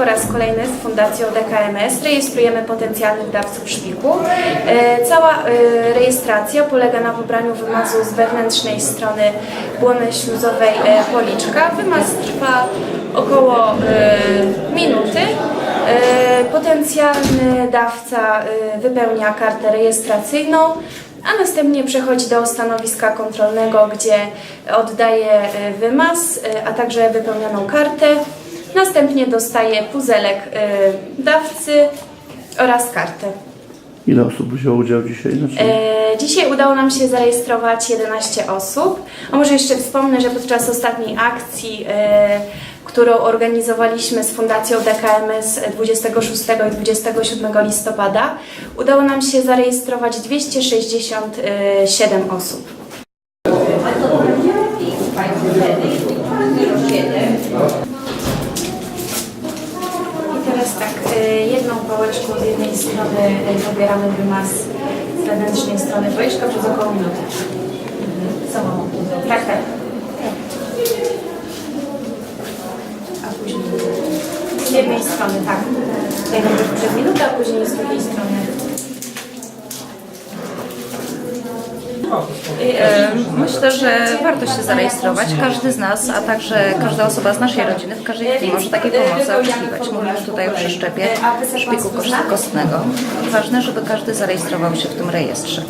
Po raz kolejny z Fundacją DKMS rejestrujemy potencjalnych dawców szpiku. E, Cała e, rejestracja polega na pobraniu wymazu z wewnętrznej strony błony śluzowej e, policzka. Wymaz trwa około minuty. Potencjalny dawca wypełnia kartę rejestracyjną, a następnie przechodzi do stanowiska kontrolnego, gdzie oddaje wymaz, a także wypełnioną kartę. Następnie dostaje puzelek y, dawcy oraz kartę. Ile osób wzięło udział dzisiaj? Znaczy, E, dzisiaj udało nam się zarejestrować 11 osób. A może jeszcze wspomnę, że podczas ostatniej akcji, e, którą organizowaliśmy z Fundacją DKMS 26 i 27 listopada, udało nam się zarejestrować 267 osób. Pałeczką z jednej strony y, pobieramy wymaz z wewnętrznej strony policzka przez około minuty. Samą. Tak, tak. A później z jednej strony, tak. Najpierw przez minutę, a później z drugiej strony. E, Myślę, że warto się zarejestrować. Każdy z nas, a także każda osoba z naszej rodziny w każdej chwili może takiej pomocy oczekiwać. Mówimy tutaj o przeszczepie szpiku kostnego. Ważne, żeby każdy zarejestrował się w tym rejestrze.